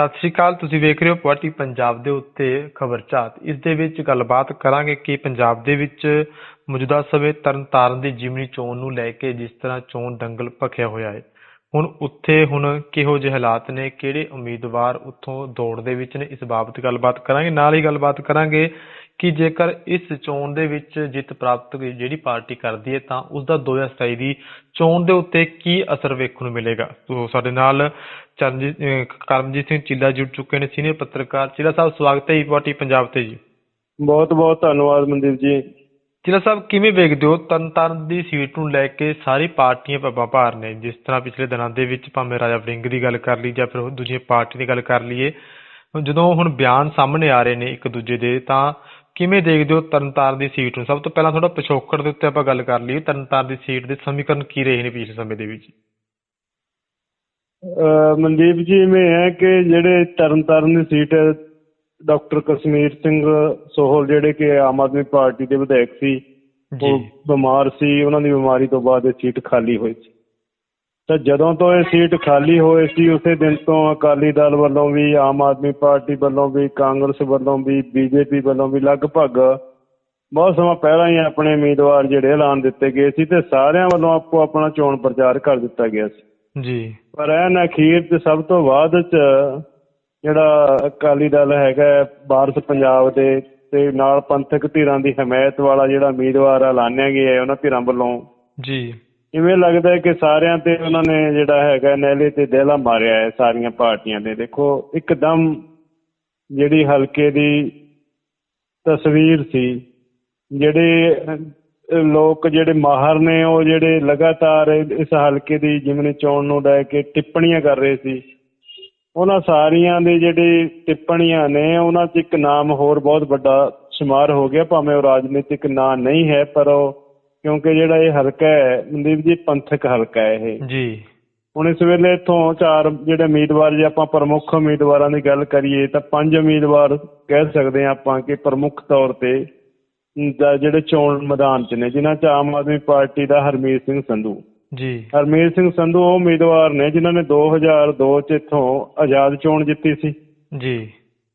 ਸਤਿ ਸ਼੍ਰੀ ਅਕਾਲ, ਤੁਸੀਂ ਵੇਖ ਰਹੇ ਹੋ ਪੁਆਟੀ ਪੰਜਾਬ ਦੇ ਉੱਤੇ ਖਬਰ ਝਾਤ ਇਸ ਦੇ ਵਿੱਚ ਗੱਲਬਾਤ ਕਰਾਂਗੇ ਕਿ ਪੰਜਾਬ ਦੇ ਵਿੱਚ ਮੌਜੂਦਾ ਸਮੇਂ ਤਰਨਤਾਰਨ ਦੀ ਜਿਮਨੀ ਚੋਣ ਨੂੰ ਲੈ ਕੇ ਜਿਸ ਤਰ੍ਹਾਂ ਚੋਣ ਦੰਗਲ ਭਖਿਆ ਹੋਇਆ ਹੈ। ਹੁਣ ਉੱਥੇ ਹੁਣ ਕਿਹੋ ਜਿਹੇ ਹਾਲਾਤ ਨੇ, ਕਿਹੜੇ ਉਮੀਦਵਾਰ ਉੱਥੋਂ ਦੌੜ ਦੇ ਵਿੱਚ ਨੇ, ਇਸ ਬਾਬਤ ਗੱਲਬਾਤ ਕਰਾਂਗੇ, ਨਾਲ ਹੀ ਗੱਲਬਾਤ ਕਰਾਂਗੇ ਕਿ ਜੇਕਰ ਇਸ ਚੋਣ ਦੇ ਵਿੱਚ ਜਿੱਤ ਪ੍ਰਾਪਤ ਜਿਹੜੀ ਪਾਰਟੀ ਕਰਦੀ ਹੈ, ਤਾਂ ਉਸ ਦਾ 2027 ਦੀ ਚੋਣ ਦੇ ਉੱਤੇ ਕੀ ਅਸਰ ਵੇਖਣ ਨੂੰ ਮਿਲੇਗਾ? ਸੋ ਸਾਡੇ ਨਾਲ ਚਰਨਜੀਤ ਕਰਮਜੀਤ ਸਿੰਘ ਚੀਲਾ ਜੁੜ ਚੁੱਕੇ ਨੇ, ਸੀਨੀਅਰ ਪੱਤਰਕਾਰ। ਚੀਲਾ ਸਾਹਿਬ, ਸਵਾਗਤ ਹੈ ਜੀ ਪਾਰਟੀ ਪੰਜਾਬ ਤੇ ਜੀ। ਬਹੁਤ ਬਹੁਤ ਧੰਨਵਾਦ ਮਨਦੀਪ ਜੀ। ਚੀਲਾ ਸਾਹਿਬ, ਕਿਵੇਂ ਵੇਖਦੇ ਹੋ ਤਰਨਤਾਰਨ ਦੀ ਸੀਟ ਨੂੰ ਲੈ ਕੇ ਸਾਰੀ ਪਾਰਟੀਆਂ ਪੱਬਾਂ ਭਾਰ ਨੇ? ਜਿਸ ਤਰ੍ਹਾਂ ਪਿਛਲੇ ਦਿਨਾਂ ਦੇ ਵਿੱਚ ਭਾਵੇਂ ਰਾਜਾ ਵੜਿੰਗ ਦੀ ਗੱਲ ਕਰ ਲਈ ਜਾਂ ਫਿਰ ਹੋਰ ਦੂਜੀਆਂ ਪਾਰਟੀ ਦੀ ਗੱਲ ਕਰ ਲਈਏ ਜਦੋਂ ਹੁਣ ਬਿਆਨ ਸਾਹਮਣੇ ਆ ਰਹੇ ਨੇ ਇੱਕ ਦੂਜੇ ਦੇ, ਤਾਂ ਕਿਵੇਂ ਦੇਖਦੇ ਹੋ ਤਰਨਤਾਰਨ ਦੀ ਸੀਟ ਨੂੰ? ਸਭ ਤੋਂ ਪਹਿਲਾਂ ਥੋੜਾ ਪਿਛੋਕੜ ਦੇ ਉੱਤੇ ਆਪਾਂ ਗੱਲ ਕਰ ਲਈਏ ਤਰਨਤਾਰਨ ਦੀ ਸੀਟ ਦੇ ਸਮੀਕਰਨ ਕੀ ਰਹੇ ਨੇ ਪਿਛਲੇ ਸਮੇਂ ਦੇ ਵਿੱਚ? ਮਨਦੀਪ ਜੀ ਮੈਂ ਹੈ ਕਿ ਜਿਹੜੇ ਤਰਨਤਾਰਨ ਦੀ ਸੀਟ ਡਾਕਟਰ ਕਸ਼ਮੀਰ ਸਿੰਘ ਸੋਹਲ ਜਿਹੜੇ ਕਿ ਆਮ ਆਦਮੀ ਪਾਰਟੀ ਦੇ ਵਿਧਾਇਕ ਸੀ ਉਹ ਬਿਮਾਰ ਸੀ ਉਹਨਾਂ ਦੀ ਬਿਮਾਰੀ ਤੋਂ ਬਾਅਦ ਇਹ ਸੀਟ ਖਾਲੀ ਹੋਈ ਸੀ। ਤਾਂ ਜਦੋਂ ਤੋਂ ਇਹ ਸੀਟ ਖਾਲੀ ਹੋਈ ਸੀ ਉਸੇ ਦਿਨ ਤੋਂ ਅਕਾਲੀ ਦਲ ਵੱਲੋਂ ਵੀ ਆਮ ਆਦਮੀ ਪਾਰਟੀ ਵੱਲੋਂ ਵੀ ਕਾਂਗਰਸ ਵੱਲੋਂ ਵੀ ਬੀਜੇਪੀ ਵੱਲੋਂ ਵੀ ਲਗਭਗ ਬਹੁਤ ਸਮਾਂ ਪਹਿਲਾਂ ਹੀ ਆਪਣੇ ਉਮੀਦਵਾਰ ਜਿਹੜੇ ਐਲਾਨ ਦਿੱਤੇ ਗਏ ਸੀ ਤੇ ਸਾਰਿਆਂ ਵੱਲੋਂ ਆਪੋ ਆਪਣਾ ਚੋਣ ਪ੍ਰਚਾਰ ਕਰ ਦਿੱਤਾ ਗਿਆ ਸੀ। ਜੀ। ਪਰ ਐਨ ਅਖੀਰ ਤੇ ਸਭ ਤੋਂ ਬਾਅਦ ਚ ਜਿਹੜਾ ਅਕਾਲੀ ਦਲ ਹੈਗਾ ਵਾਰਸ ਪੰਜਾਬ ਦੇ ਤੇ ਨਾਲ ਪੰਥਕ ਧਿਰਾਂ ਦੀ ਹਮਾਇਤ ਵਾਲਾ ਜਿਹੜਾ ਉਮੀਦਵਾਰ ਐਲਾਨਿਆ ਗਿਆ ਹੈ ਉਹਨਾਂ ਧਿਰਾਂ ਵੱਲੋਂ। ਜੀ। ਇਵੇਂ ਲੱਗਦਾ ਹੈ ਕਿ ਸਾਰਿਆਂ ਤੇ ਉਹਨਾਂ ਨੇ ਜਿਹੜਾ ਹੈਗਾ ਨੈਲੇ ਤੇ ਦਹਿਲਾ ਮਾਰਿਆ ਹੈ ਸਾਰੀਆਂ ਪਾਰਟੀਆਂ ਦੇ ਦੇਖੋ ਇੱਕਦਮ ਜਿਹੜੀ ਹਲਕੇ ਦੀ ਤਸਵੀਰ ਸੀ ਜਿਹੜੇ ਲੋਕ ਜਿਹੜੇ ਮਾਹਰ ਨੇ ਉਹ ਜਿਹੜੇ ਲਗਾਤਾਰ ਇਸ ਹਲਕੇ ਦੀ ਜਿਮਨੀ ਚੋਣ ਨੂੰ ਲੈ ਕੇ ਟਿੱਪਣੀਆਂ ਕਰ ਰਹੇ ਸੀ ਉਹਨਾਂ ਸਾਰੀਆਂ ਦੀ ਜਿਹੜੀ ਟਿੱਪਣੀਆਂ ਨੇ ਉਹਨਾਂ 'ਚ ਇੱਕ ਨਾਮ ਹੋਰ ਬਹੁਤ ਵੱਡਾ ਸ਼ੁਮਾਰ ਹੋ ਗਿਆ ਭਾਵੇਂ ਉਹ ਰਾਜਨੀਤਿਕ ਨਾਂ ਨਹੀਂ ਹੈ ਪਰ ਉਹ ਕਿਉਂਕਿ ਜਿਹੜਾ ਇਹ ਹਲਕਾ ਹੈ ਮਨਦੀਪ ਜੀ ਪੰਥਕ ਹਲਕਾ ਹੈ ਇਹ। ਜੀ। ਹੁਣ ਇਸ ਵੇਲੇ ਇੱਥੋਂ ਚਾਰ ਜਿਹੜੇ ਉਮੀਦਵਾਰ ਜੇ ਆਪਾਂ ਪ੍ਰਮੁੱਖ ਉਮੀਦਵਾਰਾਂ ਦੀ ਗੱਲ ਕਰੀਏ ਤਾਂ ਪੰਜ ਉਮੀਦਵਾਰ ਕਹਿ ਸਕਦੇ ਹਾਂ ਆਪਾਂ ਕਿ ਪ੍ਰਮੁੱਖ ਤੌਰ ਤੇ ਜਿਹੜੇ ਚੋਣ ਮੈਦਾਨ 'ਚ ਨੇ ਜਿਨ੍ਹਾਂ 'ਚ ਆਮ ਆਦਮੀ ਪਾਰਟੀ ਦਾ ਹਰਮੀਤ ਸਿੰਘ ਸੰਧੂ। ਜੀ। ਹਰਮੀਤ ਸਿੰਘ ਸੰਧੂ ਉਹ ਉਮੀਦਵਾਰ ਨੇ ਜਿਨ੍ਹਾਂ ਨੇ 2002 'ਚ ਇੱਥੋਂ ਆਜ਼ਾਦ ਚੋਣ ਜਿੱਤੀ ਸੀ। ਜੀ।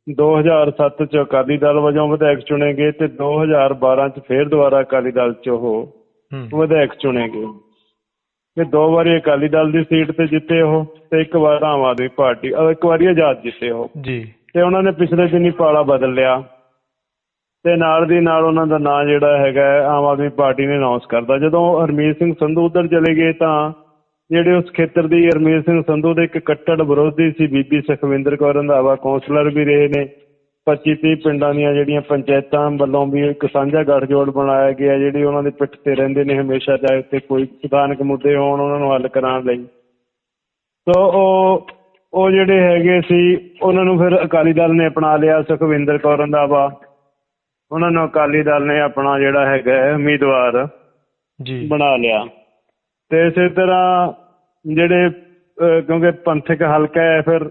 2007 'ਚ ਅਕਾਲੀ ਦਲ ਵਜੋਂ ਵਿਧਾਇਕ ਚੁਣੇ ਗਏ ਤੇ 2012 'ਚ ਫੇਰ ਦੁਬਾਰਾ ਅਕਾਲੀ ਦਲ 'ਚ ਉਹ ਵਿਧਾਇਕ ਚੁਣੇ ਗਏ। ਤੇ ਦੋ ਵਾਰੀ ਅਕਾਲੀ ਦਲ ਦੀ ਸੀਟ ਤੇ ਜਿੱਤੇ ਉਹ ਤੇ ਇੱਕ ਵਾਰ ਆਮ ਆਦਮੀ ਪਾਰਟੀ ਇੱਕ ਵਾਰੀ ਆਜ਼ਾਦ ਜਿੱਤੇ ਉਹ। ਜੀ। ਤੇ ਉਹਨਾਂ ਨੇ ਪਿਛਲੇ ਦਿਨੀ ਪਾਲਾ ਬਦਲ ਲਿਆ। ਤੇ ਨਾਲ ਦੀ ਨਾਲ ਉਹਨਾਂ ਦਾ ਨਾਂ ਜਿਹੜਾ ਹੈਗਾ ਆਮ ਆਦਮੀ ਪਾਰਟੀ ਨੇ ਅਨਾਉਂਸ ਕਰਦਾ ਜਦੋਂ ਹਰਮੀਤ ਸਿੰਘ ਸੰਧੂ ਉਧਰ ਚਲੇ ਗਏ ਤਾਂ ਜਿਹੜੇ ਉਸ ਖੇਤਰ ਦੀ ਹਰਮੀਤ ਸਿੰਘ ਸੰਧੂ ਦੇ ਇੱਕ ਕੱਟੜ ਵਿਰੋਧੀ ਸੀ ਬੀਬੀ ਸੁਖਵਿੰਦਰ ਕੌਰ ਰੰਧਾਵਾ, ਕੌਂਸਲਰ ਵੀ ਰਹੇ ਨੇ। 25 30 ਪਿੰਡਾਂ ਦੀਆਂ ਜਿਹੜੀਆਂ ਪੰਚਾਇਤਾਂ ਵੱਲੋਂ ਵੀ ਇੱਕ ਸਾਂਝਾ ਗੱਠਜੋੜ ਬਣਾਇਆ ਗਿਆ, ਜਿਹੜੀ ਉਹਨਾਂ ਦੇ ਪਿੱਠ ਤੇ ਰਹਿੰਦੇ ਨੇ ਹਮੇਸ਼ਾ, ਚਾਹੇ ਉੱਤੇ ਕੋਈ ਸਥਾਨਕ ਮੁੱਦੇ ਹੋਣ ਉਹਨਾਂ ਨੂੰ ਹੱਲ ਕਰਾਉਣ ਲਈ। ਸੋ ਉਹ ਉਹ ਜਿਹੜੇ ਹੈਗੇ ਸੀ, ਉਹਨਾਂ ਨੂੰ ਫਿਰ ਅਕਾਲੀ ਦਲ ਨੇ ਅਪਣਾ ਲਿਆ ਸੁਖਵਿੰਦਰ ਕੌਰ ਰੰਧਾਵਾ। ਉਹਨਾਂ ਨੂੰ ਅਕਾਲੀ ਦਲ ਨੇ ਆਪਣਾ ਜਿਹੜਾ ਹੈਗਾ ਉਮੀਦਵਾਰ ਜੀ। ਬਣਾ ਲਿਆ। ਤੇ ਇਸੇ ਤਰ੍ਹਾਂ ਜਿਹੜੇ ਕਿਉਂਕਿ ਪੰਥਕ ਹਲਕਾ ਹੈ ਫਿਰ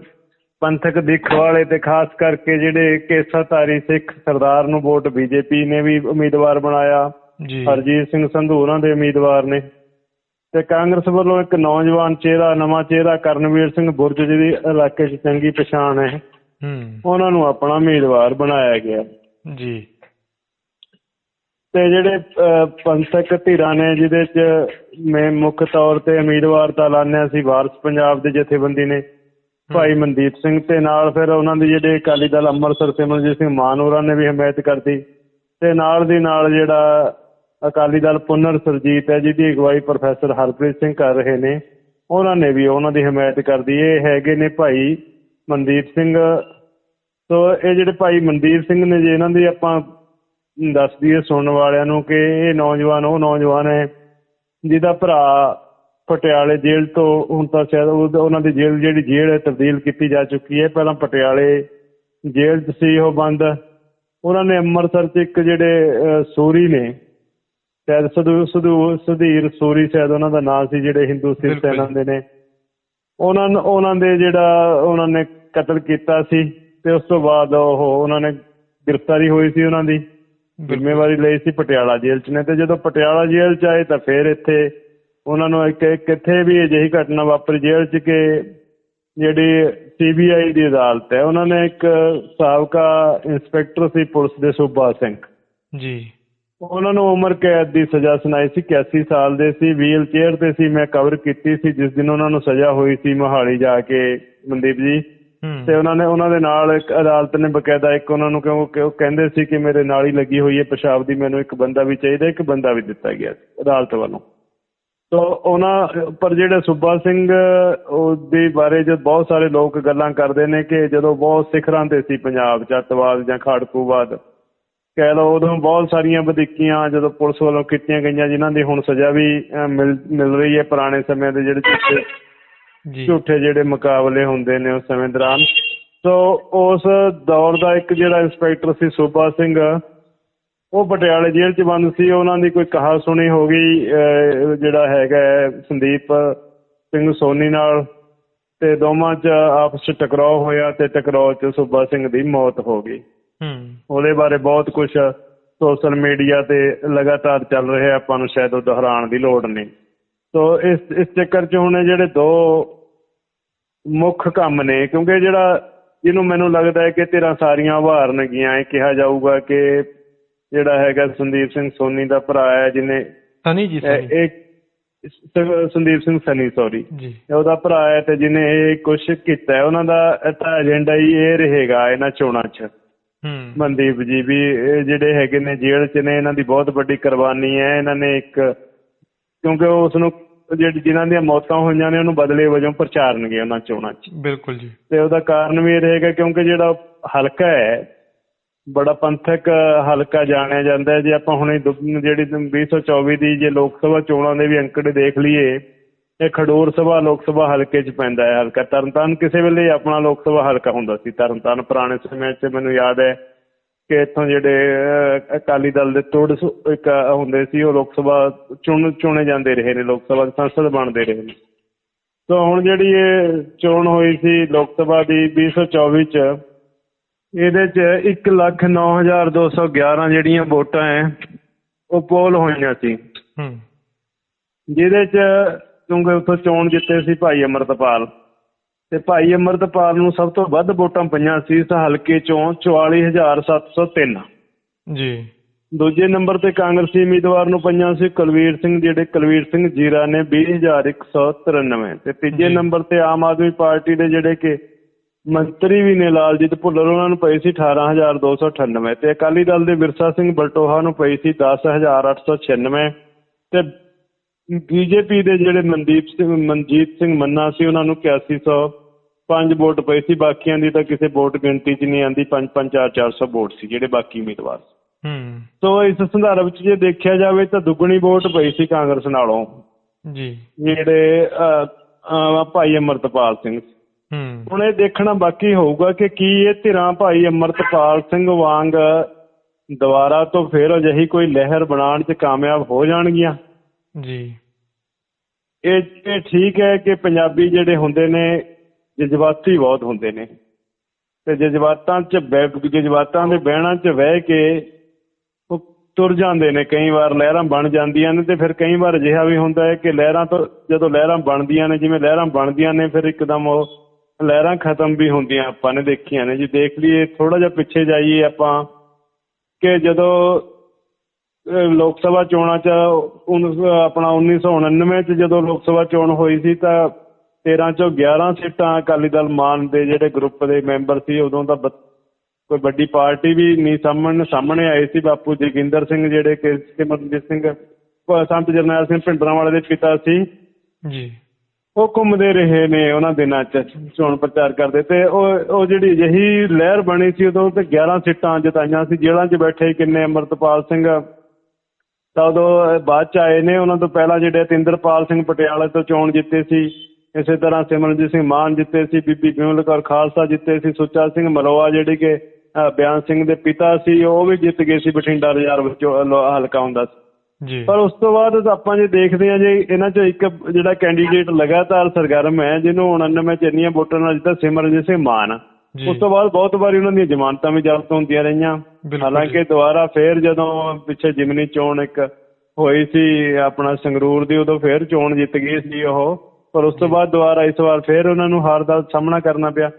ਪੰਥਕ ਦਿੱਖ ਵਾਲੇ ਤੇ ਖਾਸ ਕਰਕੇ ਜਿਹੜੇ ਕੇਸਾਧਾਰੀ ਸਿੱਖ ਸਰਦਾਰ ਨੂੰ ਵੋਟ ਬੀਜੇਪੀ ਨੇ ਵੀ ਉਮੀਦਵਾਰ ਬਣਾਇਆ। ਜੀ। ਹਰਜੀਤ ਸਿੰਘ ਸੰਧੂ ਉਹਨਾਂ ਦੇ ਉਮੀਦਵਾਰ ਨੇ। ਤੇ ਕਾਂਗਰਸ ਵੱਲੋਂ ਇੱਕ ਨੌਜਵਾਨ ਚਿਹਰਾ ਨਵਾਂ ਚਿਹਰਾ ਕਰਨਵੀਰ ਸਿੰਘ ਬੁਰਜ ਜਿਹਦੀ ਇਲਾਕੇ 'ਚ ਚੰਗੀ ਪਛਾਣ ਹੈ। ਹੂੰ। ਉਹਨਾਂ ਨੂੰ ਆਪਣਾ ਉਮੀਦਵਾਰ ਬਣਾਇਆ ਗਿਆ। ਜੀ। ਤੇ ਜਿਹੜੇ ਪੰਥਕ ਧਿਰਾਂ ਨੇ ਜਿਹਦੇ 'ਚ ਮੈਂ ਮੁੱਖ ਤੌਰ ਤੇ ਉਮੀਦਵਾਰ ਤਾਂ ਐਲਾਨਿਆ ਸੀ ਵਾਰਸ ਪੰਜਾਬ ਦੇ ਜਥੇਬੰਦੀ ਨੇ ਭਾਈ ਮਨਦੀਪ ਸਿੰਘ ਤੇ ਨਾਲ ਫਿਰ ਉਹਨਾਂ ਦੇ ਜਿਹੜੇ ਅਕਾਲੀ ਦਲ ਅੰਮ੍ਰਿਤਸਰ ਸਿਮਰਨਜੀਤ ਸਿੰਘ ਮਾਨ ਹੋਰਾਂ ਨੇ ਵੀ ਹਮਾਇਤ ਕਰਦੀ ਤੇ ਨਾਲ ਦੀ ਨਾਲ ਜਿਹੜਾ ਅਕਾਲੀ ਦਲ ਪੁਨਰ ਸਰਜੀਤ ਹੈ ਜਿਹਦੀ ਅਗਵਾਈ ਪ੍ਰੋਫੈਸਰ ਹਰਪ੍ਰੀਤ ਸਿੰਘ ਕਰ ਰਹੇ ਨੇ ਉਹਨਾਂ ਨੇ ਵੀ ਉਹਨਾਂ ਦੀ ਹਮਾਇਤ ਕਰਦੀ ਇਹ ਹੈਗੇ ਨੇ ਭਾਈ ਮਨਦੀਪ ਸਿੰਘ। ਸੋ ਇਹ ਜਿਹੜੇ ਭਾਈ ਮਨਦੀਪ ਸਿੰਘ ਨੇ ਜੇ ਇਹਨਾਂ ਦੀ ਆਪਾਂ ਦੱਸ ਦਈਏ ਸੁਣਨ ਵਾਲਿਆਂ ਨੂੰ ਕਿ ਇਹ ਨੌਜਵਾਨ ਉਹ ਨੌਜਵਾਨ ਹੈ ਜਿਹਦਾ ਭਰਾ ਪਟਿਆਲੇ ਜੇਲ੍ਹ ਤੋਂ ਹੁਣ ਤਾਂ ਸ਼ਾਇਦ ਉਹ- ਉਹਨਾਂ ਦੀ ਜੇਲ੍ਹ ਜਿਹੜੀ ਜੇਲ੍ਹ ਹੈ ਤਬਦੀਲ ਕੀਤੀ ਜਾ ਚੁੱਕੀ ਹੈ। ਪਹਿਲਾਂ ਪਟਿਆਲੇ ਜੇਲ੍ਹ 'ਚ ਸੀ ਉਹ ਬੰਦ। ਉਹਨਾਂ ਨੇ ਅੰਮ੍ਰਿਤਸਰ 'ਚ ਇੱਕ ਜਿਹੜੇ ਸੂਰੀ ਨੇ ਸ਼ਾਇਦ ਸਦੂ ਸਦੂ ਸੁਧੀਰ ਸੂਰੀ ਸ਼ਾਇਦ ਉਹਨਾਂ ਦਾ ਨਾਮ ਸੀ ਜਿਹੜੇ ਹਿੰਦੂ ਸਿੱਖ। ਸੈਨਾ ਦੇ ਨੇ। ਉਹਨਾਂ ਉਹਨਾਂ ਦੇ ਜਿਹੜਾ ਉਹਨਾਂ ਨੇ ਕਤਲ ਕੀਤਾ ਸੀ ਤੇ ਉਸ ਤੋਂ ਬਾਅਦ ਉਹ ਉਹਨਾਂ ਨੇ ਗ੍ਰਿਫਤਾਰੀ ਹੋਈ ਸੀ ਉਹਨਾਂ ਦੀ। ਜ਼ਿੰਮੇਵਾਰੀ ਲਈ ਸੀ ਪਟਿਆਲਾ ਜੇਲ੍ਹ 'ਚ ਨੇ ਤੇ ਜਦੋਂ ਪਟਿਆਲਾ ਜੇਲ੍ਹ 'ਚ ਆਏ ਤਾਂ ਫਿਰ ਇੱਥੇ ਉਹਨਾਂ ਨੂੰ ਇੱਕ ਇੱਥੇ ਵੀ ਅਜਿਹੀ ਘਟਨਾ ਵਾਪਰੀ ਜੇਲ੍ਹ 'ਚ ਕਿ ਜਿਹੜੀ ਸੀਬੀਆਈ ਦੀ ਅਦਾਲਤ ਹੈ ਉਹਨਾਂ ਨੇ ਇੱਕ ਸਾਬਕਾ ਇੰਸਪੈਕਟਰ ਸੀ ਪੁਲਿਸ ਦੇ ਸੂਬਾ ਸਿੰਘ। ਜੀ। ਉਹਨਾਂ ਨੂੰ ਉਮਰ ਕੈਦ ਦੀ ਸਜ਼ਾ ਸੁਣਾਈ ਸੀ 81 ਸਾਲ ਦੇ ਸੀ ਵੀਲ ਚੇਅਰ ਤੇ ਸੀ ਮੈਂ ਕਵਰ ਕੀਤੀ ਸੀ ਜਿਸ ਦਿਨ ਉਹਨਾਂ ਨੂੰ ਸਜ਼ਾ ਹੋਈ ਸੀ ਮੋਹਾਲੀ ਜਾ ਕੇ ਮਨਦੀਪ ਜੀ। ਤੇ ਉਹਨਾਂ ਨੇ ਉਹਨਾਂ ਦੇ ਨਾਲ ਇੱਕ ਅਦਾਲਤ ਨੇ ਬਕਾਇਦਾ ਇੱਕ ਉਹਨਾਂ ਨੂੰ ਕਿਉਂ ਕਿ ਉਹ ਕਹਿੰਦੇ ਸੀ ਕਿ ਮੇਰੇ ਨਾਲ ਹੀ ਲੱਗੀ ਹੋਈ ਹੈ ਪਿਸ਼ਾਬ ਦੀ ਮੈਨੂੰ ਇੱਕ ਬੰਦਾ ਵੀ ਚਾਹੀਦਾ ਇੱਕ ਬੰਦਾ ਵੀ ਦਿੱਤਾ ਗਿਆ ਸੀ ਅਦਾਲਤ ਵੱਲੋਂ। ਤੋ ਉਹਨਾਂ ਪਰ ਜਿਹੜੇ ਸੁੱਬਾ ਸਿੰਘ ਉਹਦੇ ਬਾਰੇ ਜਦ ਬਹੁਤ ਸਾਰੇ ਲੋਕ ਗੱਲਾਂ ਕਰਦੇ ਨੇ ਕਿ ਜਦੋਂ ਬਹੁਤ ਸਿਖਰਾਂ ਤੇ ਸੀ ਪੰਜਾਬ ਚੱਤਵਾਦ ਜਾਂ ਖਾੜਕੂਵਾਦ ਕਹਿ ਲਓ ਉਦੋਂ ਬਹੁਤ ਸਾਰੀਆਂ ਵਧੀਕੀਆਂ ਜਦੋਂ ਪੁਲਿਸ ਵੱਲੋਂ ਕੀਤੀਆਂ ਗਈਆਂ ਜਿਨ੍ਹਾਂ ਦੀ ਹੁਣ ਸਜ਼ਾ ਵੀ ਮਿਲ ਰਹੀ ਹੈ ਪੁਰਾਣੇ ਸਮੇਂ ਦੇ ਜਿਹੜੇ ਝੂਠੇ ਜਿਹੜੇ ਮੁਕਾਬਲੇ ਹੁੰਦੇ ਨੇ ਉਸ ਸਮੇਂ ਦੌਰਾਨ। ਸੋ ਉਸ ਦੌਰ ਦਾ ਇੱਕ ਜਿਹੜਾ ਇੰਸਪੈਕਟਰ ਸੀ ਸੂਬਾ ਸਿੰਘ ਉਹ ਪਟਿਆਲੇ ਜੇਲ੍ਹ 'ਚ ਬੰਦ ਸੀ। ਉਹਨਾਂ ਦੀ ਕੋਈ ਕਹਾ ਸੁਣੀ ਹੋ ਗਈ ਜਿਹੜਾ ਹੈਗਾ ਸੰਦੀਪ ਸਿੰਘ ਸੋਨੀ ਨਾਲ। ਤੇ ਦੋਵਾਂ 'ਚ ਆਪਸ 'ਚ ਟਕਰਾਅ ਹੋਇਆ ਤੇ ਟਕਰਾਅ 'ਚ ਸੂਬਾ ਸਿੰਘ ਦੀ ਮੌਤ ਹੋ ਗਈ। ਹੂੰ। ਉਹਦੇ ਬਾਰੇ ਬਹੁਤ ਕੁਝ ਸੋਸ਼ਲ ਮੀਡੀਆ ਤੇ ਲਗਾਤਾਰ ਚੱਲ ਰਿਹਾ। ਆਪਾਂ ਨੂੰ ਸ਼ਾਇਦ ਉਹ ਦੁਹਰਾਉਣ ਦੀ ਲੋੜ ਨਹੀਂ। ਸੋ ਇਸ ਇਸ ਚੱਕਰ 'ਚ ਹੁਣ ਜਿਹੜੇ ਦੋ ਮੁੱਖ ਕੰਮ ਨੇ ਕਿਉਂਕਿ ਜਿਹੜਾ ਜਿਹਨੂੰ ਮੈਨੂੰ ਲੱਗਦਾ ਹੈ ਕਿ ਤੇਰਾ ਸਾਰੀਆਂ ਉਭਾਰਨਗੀਆਂ ਇਹ ਕਿਹਾ ਜਾਊਗਾ ਕਿ ਜਿਹੜਾ ਹੈਗਾ ਸੰਦੀਪ ਸਿੰਘ ਸੋਨੀ ਦਾ ਭਰਾ ਹੈ ਜਿਹਨੇ ਸਨੀ ਜੀ ਸਨੀ। ਇਹ ਸੰਦੀਪ ਸਿੰਘ ਸਨੀ ਸੌਰੀ ਜੀ। ਉਹਦਾ ਭਰਾ ਹੈ ਤੇ ਜਿਹਨੇ ਇਹ ਕੁਝ ਕੀਤਾ ਉਹਨਾਂ ਦਾ ਤਾਂ ਏਜੰਡਾ ਹੀ ਇਹ ਰਹੇਗਾ ਇਹਨਾਂ ਚੋਣਾਂ 'ਚ। ਮਨਦੀਪ ਜੀ ਵੀ ਜਿਹੜੇ ਹੈਗੇ ਨੇ ਜੇਲ੍ਹ 'ਚ ਨੇ ਇਹਨਾਂ ਦੀ ਬਹੁਤ ਵੱਡੀ ਕੁਰਬਾਨੀ ਹੈ ਇਹਨਾਂ ਨੇ ਇੱਕ ਕਿਉਂਕਿ ਉਸ ਨੂੰ ਜਿਹੜੀ ਜਿਨ੍ਹਾਂ ਦੀਆਂ ਮੌਤਾਂ ਹੋਈਆਂ ਨੇ ਉਹਨੂੰ ਬਦਲੇ ਵਜੋਂ ਪ੍ਰਚਾਰਨਗੇ ਉਹਨਾਂ ਚੋਣਾਂ 'ਚ। ਬਿਲਕੁਲ ਜੀ। ਤੇ ਉਹਦਾ ਕਾਰਨ ਵੀ ਇਹ ਰਹੇਗਾ ਕਿਉਂਕਿ ਜਿਹੜਾ ਹਲਕਾ ਹੈ ਬੜਾ ਪੰਥਕ ਹਲਕਾ ਜਾਣਿਆ ਜਾਂਦਾ ਹੈ। ਜੇ ਆਪਾਂ ਹੁਣੇ ਜਿਹੜੀ 2024 ਦੀ ਜੇ ਲੋਕ ਸਭਾ ਚੋਣਾਂ ਦੇ ਵੀ ਅੰਕੜੇ ਦੇਖ ਲਈਏ ਇਹ ਖਡੂਰ ਸਭਾ ਲੋਕ ਸਭਾ ਹਲਕੇ 'ਚ ਪੈਂਦਾ ਹੈ ਹਲਕਾ। ਤਰਨਤਾਰਨ ਕਿਸੇ ਵੇਲੇ ਆਪਣਾ ਲੋਕ ਸਭਾ ਹਲਕਾ ਹੁੰਦਾ ਸੀ। ਤਰਨਤਾਰਨ ਪੁਰਾਣੇ ਸਮੇਂ 'ਚ ਮੈਨੂੰ ਯਾਦ ਹੈ ਕਿ ਇੱਥੋਂ ਜਿਹੜੇ ਅਕਾਲੀ ਦਲ ਦੇ ਤੋੜ ਇੱਕ ਹੁੰਦੇ ਸੀ ਉਹ ਲੋਕ ਸਭਾ ਚੁਣ ਚੁਣੇ ਜਾਂਦੇ ਰਹੇ ਨੇ ਲੋਕ ਸਭਾ ਦੇ ਸੰਸਦ ਬਣਦੇ ਰਹੇ ਨੇ। ਸੋ ਹੁਣ ਜਿਹੜੀ ਇਹ ਚੋਣ ਹੋਈ ਸੀ ਲੋਕ ਸਭਾ ਦੀ 2024 ਚ ਇਹਦੇ ਚ 109211 ਜਿਹੜੀਆਂ ਵੋਟਾਂ ਹੈ ਉਹ ਪੋਲ ਹੋਈਆਂ ਸੀ। ਹੂੰ। ਜਿਹਦੇ ਚ ਕਿਉਂਕਿ ਉੱਥੋਂ ਚੋਣ ਜਿੱਤੇ ਸੀ ਭਾਈ ਅਮਰਤਪਾਲ। ਤੇ ਭਾਈ ਅਮਰਤਪਾਲ ਨੂੰ ਸਭ ਤੋਂ ਵੱਧ ਵੋਟਾਂ ਪਈਆਂ ਸੀ ਇਸ ਹਲਕੇ ਚੋਂ 44703 ਜੀ। ਦੂਜੇ ਨੰਬਰ ਤੇ ਕਾਂਗਰਸੀ ਉਮੀਦਵਾਰ ਨੂੰ ਪਈਆਂ ਸੀ ਕੁਲਵੀਰ ਸਿੰਘ ਜਿਹੜੇ ਕੁਲਵੀਰ ਸਿੰਘ ਜੀਰਾ ਨੇ 20193 ਤੇ ਤੀਜੇ। ਨੰਬਰ ਤੇ ਆਮ ਆਦਮੀ ਪਾਰਟੀ ਦੇ ਜਿਹੜੇ ਕਿ ਮੰਤਰੀ ਵੀ ਨੇ ਲਾਲਜੀਤ ਭੁੱਲਰ ਉਹਨਾਂ ਨੂੰ ਪਈ ਸੀ 18298 ਤੇ ਅਕਾਲੀ ਦਲ ਦੇ ਵਿਰਸਾ ਸਿੰਘ ਬਲਟੋਹਾ ਨੂੰ ਪਈ ਸੀ 10896 ਤੇ ਬੀਜੇਪੀ ਦੇ ਜਿਹੜੇ ਮਨਦੀਪ ਸਿੰਘ ਮਨਜੀਤ ਸਿੰਘ ਮੰਨਾ ਸੀ ਉਹਨਾਂ ਨੂੰ 8105 ਵੋਟ ਪਈ ਸੀ ਬਾਕੀਆਂ ਦੀ ਤਾਂ ਕਿਸੇ ਵੋਟ ਗਿਣਤੀ 'ਚ ਨਹੀਂ ਆਂਦੀ 5 5 4 400 ਵੋਟ ਸੀ ਜਿਹੜੇ ਬਾਕੀ ਉਮੀਦਵਾਰ ਸੀ। ਹੂੰ। ਸੋ ਇਸ ਸੰਦਰਭ ਵਿੱਚ ਜੇ ਦੇਖਿਆ ਜਾਵੇ ਤਾਂ ਦੁੱਗਣੀ ਵੋਟ ਪਈ ਸੀ ਕਾਂਗਰਸ ਨਾਲੋਂ। ਜੀ। ਜਿਹੜੇ ਭਾਈ ਅਮਰਤਪਾਲ ਸਿੰਘ ਸੀ। ਹੂੰ। ਹੁਣ ਇਹ ਦੇਖਣਾ ਬਾਕੀ ਹੋਊਗਾ ਕਿ ਕੀ ਇਹ ਧਿਰਾਂ ਭਾਈ ਅਮਰਤਪਾਲ ਸਿੰਘ ਵਾਂਗ ਦੁਬਾਰਾ ਤੋਂ ਫਿਰ ਅਜਿਹੀ ਕੋਈ ਲਹਿਰ ਬਣਾਉਣ 'ਚ ਕਾਮਯਾਬ ਹੋ ਜਾਣਗੀਆਂ। ਜੀ। ਇਹ ਇਹ ਠੀਕ ਹੈ ਕਿ ਪੰਜਾਬੀ ਜਿਹੜੇ ਹੁੰਦੇ ਨੇ, ਜਜ਼ਬਾਤੀ ਬਹੁਤ ਹੁੰਦੇ ਨੇ। ਤੇ ਜਜ਼ਬਾਤਾਂ 'ਚ ਜਜ਼ਬਾਤਾਂ ਦੇ ਬਹਿਣਾ 'ਚ ਬਹਿ ਕੇ ਉਹ ਤੁਰ ਜਾਂਦੇ ਨੇ। ਕਈ ਵਾਰ ਲਹਿਰਾਂ ਬਣ ਜਾਂਦੀਆਂ ਨੇ ਤੇ ਫਿਰ ਕਈ ਵਾਰ ਅਜਿਹਾ ਵੀ ਹੁੰਦਾ ਹੈ ਕਿ ਲਹਿਰਾਂ ਤੋਂ, ਜਦੋਂ ਲਹਿਰਾਂ ਬਣਦੀਆਂ ਨੇ, ਜਿਵੇਂ ਲਹਿਰਾਂ ਬਣਦੀਆਂ ਨੇ, ਫਿਰ ਇੱਕਦਮ ਉਹ ਲਹਿਰਾਂ ਖਤਮ ਵੀ ਹੁੰਦੀਆਂ। ਆਪਾਂ ਨੇ ਦੇਖੀਆਂ ਨੇ। ਜੀ, ਦੇਖ ਲਈਏ ਥੋੜਾ ਜਿਹਾ ਪਿੱਛੇ ਜਾਈਏ ਆਪਾਂ ਕਿ ਜਦੋਂ ਲੋਕ ਸਭਾ ਚੋਣਾਂ 'ਚ ਆਪਣਾ 1999 'ਚ ਜਦੋਂ ਲੋਕ ਸਭਾ ਚੋਣ ਹੋਈ ਸੀ ਤਾਂ 13 ਚੋਂ 11 ਸੀਟਾਂ ਅਕਾਲੀ ਦਲ ਮਾਨ ਦੇ ਜਿਹੜੇ ਗਰੁੱਪ ਦੇ ਮੈਂਬਰ ਸੀ ਉਦੋਂ ਤਾਂ ਕੋਈ ਵੱਡੀ ਪਾਰਟੀ ਵੀ ਨਹੀਂ ਸਾਹਮਣੇ ਸਾਹਮਣੇ ਆਏ ਸੀ ਬਾਪੂ ਜੋਗਿੰਦਰ ਸਿੰਘ ਜਿਹੜੇ ਕਿ ਸਿਮਰਨਜੀਤ ਸਿੰਘ ਸੰਤ ਜਰਨੈਲ ਸਿੰਘ ਭਿੰਡਰਾਂਵਾਲੇ ਦੇ ਪਿਤਾ ਸੀ। ਜੀ। ਉਹ ਘੁੰਮਦੇ ਰਹੇ ਨੇ ਉਹਨਾਂ ਦਿਨਾਂ 'ਚ ਚੋਣ ਪ੍ਰਚਾਰ ਕਰਦੇ ਤੇ ਉਹ ਉਹ ਜਿਹੜੀ ਅਜਿਹੀ ਲਹਿਰ ਬਣੀ ਸੀ ਉਦੋਂ ਤੇ 11 ਸੀਟਾਂ ਜਿਤਾਈਆਂ ਸੀ ਜੇਲ੍ਹਾਂ 'ਚ ਬੈਠੇ ਕਿੰਨੇ ਅਮਰਤਪਾਲ ਸਿੰਘ ਤਾਂ ਉਦੋਂ ਬਾਅਦ 'ਚ ਆਏ ਨੇ ਉਹਨਾਂ ਤੋਂ ਪਹਿਲਾਂ ਜਿਹੜੇ ਤਿੰਦਰਪਾਲ ਸਿੰਘ ਪਟਿਆਲੇ ਤੋਂ ਚੋਣ ਜਿੱਤੇ ਸੀ ਇਸੇ ਤਰ੍ਹਾਂ ਸਿਮਰਨਜੀਤ ਸਿੰਘ ਮਾਨ ਜਿੱਤੇ ਸੀ ਬੀਬੀ ਬਿਮਲ ਕੌਰ ਖਾਲਸਾ ਜਿੱਤੇ ਸੀ ਸੁੱਚਾ ਸਿੰਘ ਮਲੋਆ ਜਿਹੜੇ ਕਿ ਬਿਆਨ ਸਿੰਘ ਦੇ ਪਿਤਾ ਸੀ ਉਹ ਵੀ ਜਿੱਤ ਗਏ ਸੀ ਬਠਿੰਡਾ ਰਿਜ਼ਰਵ ਚੋਂ ਲੋ- ਹਲਕਾ ਹੁੰਦਾ ਸੀ। ਜੀ। ਪਰ ਉਸ ਤੋਂ ਬਾਅਦ ਆਪਾਂ ਜੇ ਦੇਖਦੇ ਹਾਂ ਜੇ ਇਹਨਾਂ ਚੋਂ ਇੱਕ ਜਿਹੜਾ ਕੈਂਡੀਡੇਟ ਲਗਾਤਾਰ ਸਰਗਰਮ ਹੈ ਜਿਹਨੂੰ 99 ਚ ਇੰਨੀਆਂ ਵੋਟਾਂ ਨਾਲ ਜਿੱਤਾ ਸਿਮਰਨਜੀਤ ਸਿੰਘ ਮਾਨ। ਉਸ ਤੋਂ ਬਾਅਦ ਬਹੁਤ ਵਾਰੀ ਉਹਨਾਂ ਦੀਆਂ ਜ਼ਮਾਨਤਾਂ ਵੀ ਜ਼ਬਤ ਹੁੰਦੀਆਂ ਰਹੀਆਂ। ਹਾਲਾਂਕਿ। ਦੁਬਾਰਾ ਫੇਰ ਜਦੋਂ ਪਿੱਛੇ ਜਿਮਨੀ ਚੋਣ ਇੱਕ ਹੋਈ ਸੀ ਆਪਣਾ ਸੰਗਰੂਰ ਦੀ ਉਦੋਂ ਫੇਰ ਚੋਣ ਜਿੱਤ ਗਏ ਸੀ ਉਹ। ਪਰ ਉਸ ਤੋਂ ਬਾਅਦ ਦੁਬਾਰਾ ਇਸ ਵਾਰ ਫਿਰ ਉਹਨਾਂ ਨੂੰ ਹਾਰ ਦਾ ਸਾਹਮਣਾ ਕਰਨਾ ਪਿਆ।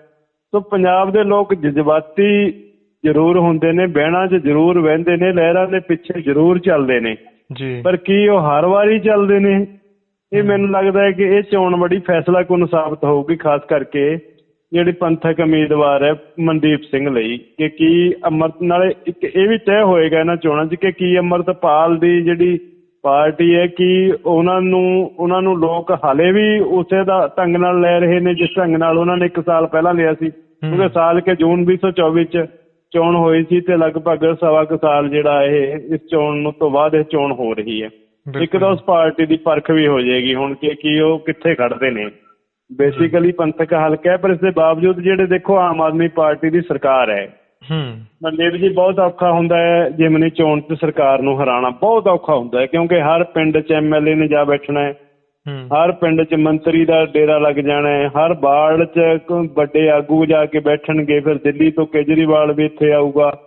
ਸੋ ਪੰਜਾਬ ਦੇ ਲੋਕ ਜਜ਼ਬਾਤੀ ਜ਼ਰੂਰ ਹੁੰਦੇ ਨੇ ਬਹਿਣਾ 'ਚ ਜ਼ਰੂਰ ਵਹਿੰਦੇ ਨੇ ਲਹਿਰਾਂ ਦੇ ਪਿੱਛੇ ਜ਼ਰੂਰ ਚੱਲਦੇ ਨੇ। ਜੀ। ਪਰ ਕੀ ਉਹ ਹਰ ਵਾਰੀ ਚੱਲਦੇ ਨੇ? ਇਹ ਮੈਨੂੰ ਲੱਗਦਾ ਹੈ ਕਿ ਇਹ ਚੋਣ ਬੜੀ ਫੈਸਲਾ ਕੁਨ ਸਾਬਤ ਹੋਊਗੀ ਖਾਸ ਕਰਕੇ ਜਿਹੜੀ ਪੰਥਕ ਉਮੀਦਵਾਰ ਹੈ ਮਨਦੀਪ ਸਿੰਘ ਲਈ ਕਿ ਕੀ ਅਮਰਤ ਨਾਲੇ ਇੱਕ ਇਹ ਵੀ ਤੈਅ ਹੋਏਗਾ ਇਹਨਾਂ ਚੋਣਾਂ 'ਚ ਕਿ ਕੀ ਅਮਰਤਪਾਲ ਦੀ ਜਿਹੜੀ ਪਾਰਟੀ ਹੈ ਕਿ ਉਹਨਾਂ ਨੂੰ ਉਹਨਾਂ ਨੂੰ ਲੋਕ ਹਾਲੇ ਵੀ ਉਸੇ ਦਾ ਢੰਗ ਨਾਲ ਲੈ ਰਹੇ ਨੇ ਜਿਸ ਢੰਗ ਨਾਲ ਉਹਨਾਂ ਨੇ ਇੱਕ ਸਾਲ ਪਹਿਲਾਂ ਲਿਆ ਸੀ ਕਿਉਂਕਿ ਸਾਲ ਕੇ ਜੂਨ 2024 ਚ ਚੋਣ ਹੋਈ ਸੀ ਤੇ ਲਗਭਗ ਸਵਾ ਕੁ ਸਾਲ ਜਿਹੜਾ ਇਹ ਇਸ ਚੋਣ ਨੂੰ ਤੋਂ ਬਾਅਦ ਇਹ ਚੋਣ ਹੋ ਰਹੀ ਹੈ। ਇੱਕ ਤਾਂ ਉਸ ਪਾਰਟੀ ਦੀ ਪਰਖ ਵੀ ਹੋ ਜਾਏਗੀ ਹੁਣ ਕਿ ਕੀ ਉਹ ਕਿੱਥੇ ਖੜਦੇ ਨੇ। ਬੇਸਿਕਲੀ ਪੰਥਕ ਹਲਕਾ ਹੈ ਪਰ ਇਸ ਦੇ ਬਾਵਜੂਦ ਜਿਹੜੇ ਦੇਖੋ ਆਮ ਆਦਮੀ ਪਾਰਟੀ ਦੀ ਸਰਕਾਰ ਹੈ। ਹੂੰ। ਮਨਦੀਪ ਜੀ ਬਹੁਤ ਔਖਾ ਹੁੰਦਾ ਹੈ ਜਿਮਨੀ ਚੋਣ 'ਚ ਸਰਕਾਰ ਨੂੰ ਹਰਾਉਣਾ ਬਹੁਤ ਔਖਾ ਹੁੰਦਾ ਹੈ ਕਿਉਂਕਿ ਹਰ ਪਿੰਡ 'ਚ ਐਮਐਲਏ ਨੇ ਜਾ ਬੈਠਣਾ ਹੈ। ਹਰ ਪਿੰਡ 'ਚ ਮੰਤਰੀ ਦਾ ਡੇਰਾ ਲੱਗ ਜਾਣਾ ਹੈ ਹਰ ਵਾਰਡ 'ਚ ਵੱਡੇ ਆਗੂ ਜਾ ਕੇ ਬੈਠਣਗੇ ਫਿਰ ਦਿੱਲੀ ਤੋਂ ਕੇਜਰੀਵਾਲ ਵੀ ਇੱਥੇ ਆਊਗਾ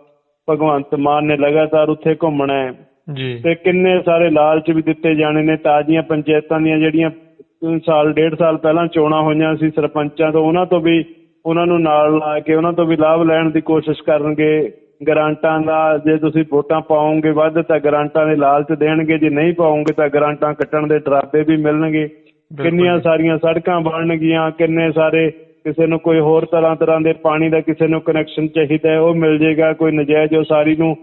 ਭਗਵੰਤ ਮਾਨ ਨੇ ਲਗਾਤਾਰ ਉੱਥੇ ਘੁੰਮਣਾ ਹੈ। ਜੀ। ਤੇ ਕਿੰਨੇ ਸਾਰੇ ਲਾਲਚ ਵੀ ਦਿੱਤੇ ਜਾਣੇ ਨੇ ਤਾਜ਼ੀਆਂ ਪੰਚਾਇਤਾਂ ਦੀਆਂ ਜਿਹੜੀਆਂ ਸਾਲ ਡੇਢ ਸਾਲ ਪਹਿਲਾਂ ਚੋਣਾਂ ਹੋਈਆਂ ਸੀ ਸਰਪੰਚਾਂ ਤੋਂ ਉਹਨਾਂ ਤੋਂ ਵੀ ਉਹਨਾਂ ਨੂੰ ਨਾਲ ਲਾ ਕੇ ਉਹਨਾਂ ਤੋਂ ਵੀ ਲਾਭ ਲੈਣ ਦੀ ਕੋਸ਼ਿਸ਼ ਕਰਨਗੇ। ਗਰਾਂਟਾਂ ਦਾ ਜੇ ਤੁਸੀਂ ਵੋਟਾਂ ਪਾਓਗੇ ਵੱਧ ਤਾਂ ਗਰਾਂਟਾਂ ਦੇ ਲਾਲਚ ਦੇਣਗੇ। ਜੇ ਨਹੀਂ ਪਾਓਗੇ ਤਾਂ ਗਰਾਂਟਾਂ ਕੱਟਣ ਦੇ ਡਰਾਬੇ ਵੀ ਮਿਲਣਗੇ। ਕਿੰਨੀਆਂ ਸਾਰੀਆਂ ਸੜਕਾਂ ਬਣਨਗੀਆਂ ਕਿੰਨੇ ਸਾਰੇ ਕਿਸੇ ਨੂੰ ਕੋਈ ਹੋਰ ਤਰ੍ਹਾਂ ਤਰ੍ਹਾਂ ਦੇ ਪਾਣੀ ਦਾ ਕਿਸੇ ਨੂੰ ਕਨੈਕਸ਼ਨ ਚਾਹੀਦਾ ਹੈ ਉਹ ਮਿਲ ਜਾਏਗਾ। ਕੋਈ ਨਜਾਇਜ਼ ਉਸਾਰੀ ਨੂੰ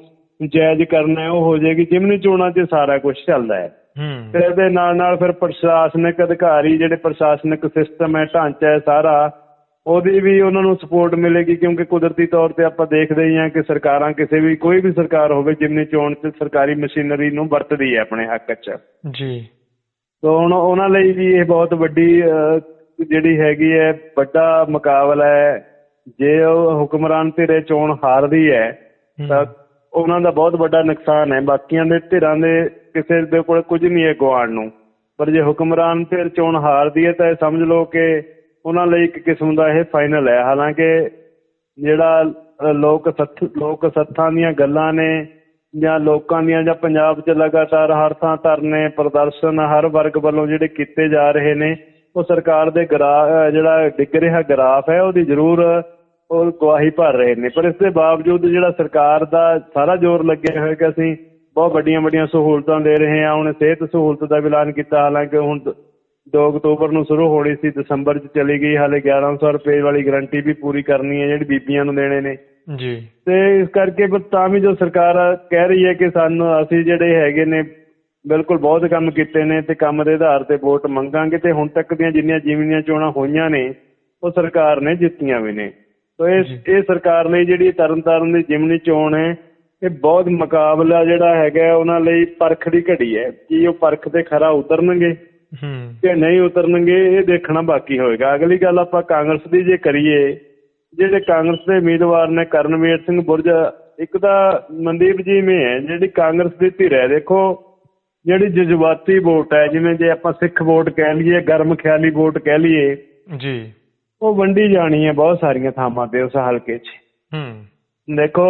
ਜਾਇਜ਼ ਕਰਨਾ ਹੈ ਉਹ ਹੋ ਜਾਏਗੀ। ਜਿਮਨੀ ਚੋਣਾਂ 'ਚ ਸਾਰਾ ਕੁਝ ਚੱਲਦਾ ਹੂੰ। ਤੇ ਇਹਦੇ ਨਾਲ ਨਾਲ ਫਿਰ ਪ੍ਰਸ਼ਾਸਨਿਕ ਅਧਿਕਾਰੀ ਜਿਹੜੇ ਪ੍ਰਸ਼ਾਸਨਿਕ ਸਿਸਟਮ ਹੈ ਢਾਂਚਾ ਹੈ ਸਾਰਾ ਉਹਦੀ ਵੀ ਉਹਨਾਂ ਨੂੰ ਸਪੋਰਟ ਮਿਲੇਗੀ ਕਿਉਂਕਿ ਕੁਦਰਤੀ ਤੌਰ ਤੇ ਆਪਾਂ ਦੇਖਦੇ ਹੀ ਹਾਂ ਕਿ ਸਰਕਾਰਾਂ ਕਿਸੇ ਵੀ ਕੋਈ ਵੀ ਸਰਕਾਰ ਹੋਵੇ ਜਿਮਨੀ ਚੋਣ 'ਚ ਸਰਕਾਰੀ ਮਸ਼ੀਨਰੀ ਨੂੰ ਵਰਤਦੀ ਹੈ ਆਪਣੇ ਹੱਕ 'ਚ। ਜੀ। ਸੋ ਹੁਣ ਉਹਨਾਂ ਲਈ ਵੀ ਇਹ ਬਹੁਤ ਵੱਡੀ ਜਿਹੜੀ ਹੈਗੀ ਹੈ ਵੱਡਾ ਮੁਕਾਬਲਾ ਹੈ। ਜੇ ਉਹ ਹੁਕਮਰਾਨ ਧਿਰੇ ਚੋਣ ਹਾਰਦੀ ਹੈ ਤਾਂ ਉਹਨਾਂ ਦਾ ਬਹੁਤ ਵੱਡਾ ਨੁਕਸਾਨ ਹੈ। ਬਾਕੀਆਂ ਦੇ ਧਿਰਾਂ ਦੇ ਕਿਸੇ ਦੇ ਕੋਲ ਕੁਝ ਨਹੀਂ ਹੈ ਗਵਾਣ ਨੂੰ। ਪਰ ਜੇ ਹੁਕਮਰਾਨ ਧਿਰ ਚੋਣ ਹਾਰਦੀ ਹੈ ਤਾਂ ਇਹ ਸਮਝ ਲਓ ਕਿ ਉਹਨਾਂ ਲਈ ਇੱਕ ਕਿਸਮ ਦਾ ਇਹ ਫਾਈਨਲ ਹੈ। ਹਾਲਾਂਕਿ ਜਿਹੜਾ ਲੋਕ ਸੱਥ, ਲੋਕ ਸੱਥਾਂ ਦੀਆਂ ਗੱਲਾਂ ਨੇ ਜਾਂ ਲੋਕਾਂ ਦੀਆਂ ਜਾਂ ਪੰਜਾਬ 'ਚ ਲਗਾਤਾਰ ਹਰ ਥਾਂ ਧਰਨੇ, ਪ੍ਰਦਰਸ਼ਨ, ਹਰ ਵਰਗ ਵੱਲੋਂ ਜਿਹੜੇ ਕੀਤੇ ਜਾ ਰਹੇ ਨੇ, ਉਹ ਸਰਕਾਰ ਦੇ ਗਰਾ ਜਿਹੜਾ ਡਿੱਗ ਰਿਹਾ ਗ੍ਰਾਫ ਹੈ, ਉਹਦੀ ਜ਼ਰੂਰ ਉਹ ਗਵਾਹੀ ਭਰ ਰਹੇ ਨੇ। ਪਰ ਇਸ ਦੇ ਬਾਵਜੂਦ ਜਿਹੜਾ ਸਰਕਾਰ ਦਾ ਸਾਰਾ ਜ਼ੋਰ ਲੱਗਿਆ ਹੋਇਆ ਕਿ ਅਸੀਂ ਬਹੁਤ ਵੱਡੀਆਂ ਵੱਡੀਆਂ ਸਹੂਲਤਾਂ ਦੇ ਰਹੇ ਹਾਂ। ਹੁਣ ਸਿਹਤ ਸਹੂਲਤ ਦਾ ਐਲਾਨ ਕੀਤਾ। ਹਾਲਾਂਕਿ ਹੁਣ 2 ਅਕਤੂਬਰ ਨੂੰ ਸ਼ੁਰੂ ਹੋਣੀ ਸੀ ਦਸੰਬਰ 'ਚ ਚਲੀ ਗਈ। ਹਾਲੇ 1100 ਰੁਪਏ ਵਾਲੀ ਗਾਰੰਟੀ ਵੀ ਪੂਰੀ ਕਰਨੀ ਹੈ ਜਿਹੜੀ ਬੀਬੀਆਂ ਨੂੰ ਦੇਣੇ ਨੇ। ਜੀ। ਤੇ ਇਸ ਕਰਕੇ ਪਰ ਤਾਂ ਵੀ ਜੋ ਸਰਕਾਰ ਕਹਿ ਰਹੀ ਹੈ ਕਿ ਸਾਨੂੰ ਅਸੀਂ ਜਿਹੜੇ ਹੈਗੇ ਨੇ ਬਿਲਕੁਲ ਬਹੁਤ ਕੰਮ ਕੀਤੇ ਨੇ ਤੇ ਕੰਮ ਦੇ ਆਧਾਰ ਤੇ ਵੋਟ ਮੰਗਾਂਗੇ ਤੇ ਹੁਣ ਤੱਕ ਦੀਆਂ ਜਿੰਨੀਆਂ ਜਿਮਨੀਆਂ ਚੋਣਾਂ ਹੋਈਆਂ ਨੇ ਉਹ ਸਰਕਾਰ ਨੇ ਜਿੱਤੀਆਂ ਵੀ ਨੇ। ਸੋ ਇਹ ਇਹ ਸਰਕਾਰ ਲਈ ਜਿਹੜੀ ਤਰਨਤਾਰਨ ਦੀ ਜਿਮਨੀ ਚੋਣ ਹੈ ਇਹ ਬਹੁਤ ਮੁਕਾਬਲਾ ਜਿਹੜਾ ਹੈਗਾ ਉਹਨਾਂ ਲਈ ਪਰਖ ਦੀ ਘੜੀ ਹੈ। ਕੀ ਉਹ ਪਰਖ ਤੇ ਖਰਾ ਉਤਰਨਗੇ ਹੂੰ। ਕਿ ਨਹੀਂ ਉਤਰਨਗੇ ਇਹ ਦੇਖਣਾ ਬਾਕੀ ਹੋਏਗਾ। ਅਗਲੀ ਗੱਲ ਆਪਾਂ ਕਾਂਗਰਸ ਦੀ ਜੇ ਕਰੀਏ ਜਿਹੜੇ ਕਾਂਗਰਸ ਦੇ ਉਮੀਦਵਾਰ ਨੇ ਕਰਨਵੀਰ ਸਿੰਘ ਬੁਰਜ ਇੱਕ ਤਾਂ ਮਨਦੀਪ ਜੀ ਮੇ ਹੈ ਜਿਹੜੀ ਕਾਂਗਰਸ ਦੀ ਧਿਰ ਹੈ। ਦੇਖੋ ਜਿਹੜੀ ਜਜ਼ਬਾਤੀ ਵੋਟ ਹੈ ਜਿਵੇਂ ਜੇ ਆਪਾਂ ਸਿੱਖ ਵੋਟ ਕਹਿ ਲਈਏ ਗਰਮ ਖਿਆਲੀ ਵੋਟ ਕਹਿ ਲਈਏ ਜੀ। ਉਹ ਵੰਡੀ ਜਾਣੀ ਹੈ ਬਹੁਤ ਸਾਰੀਆਂ ਥਾਵਾਂ ਤੇ ਉਸ ਹਲਕੇ 'ਚ। ਹੂੰ। ਦੇਖੋ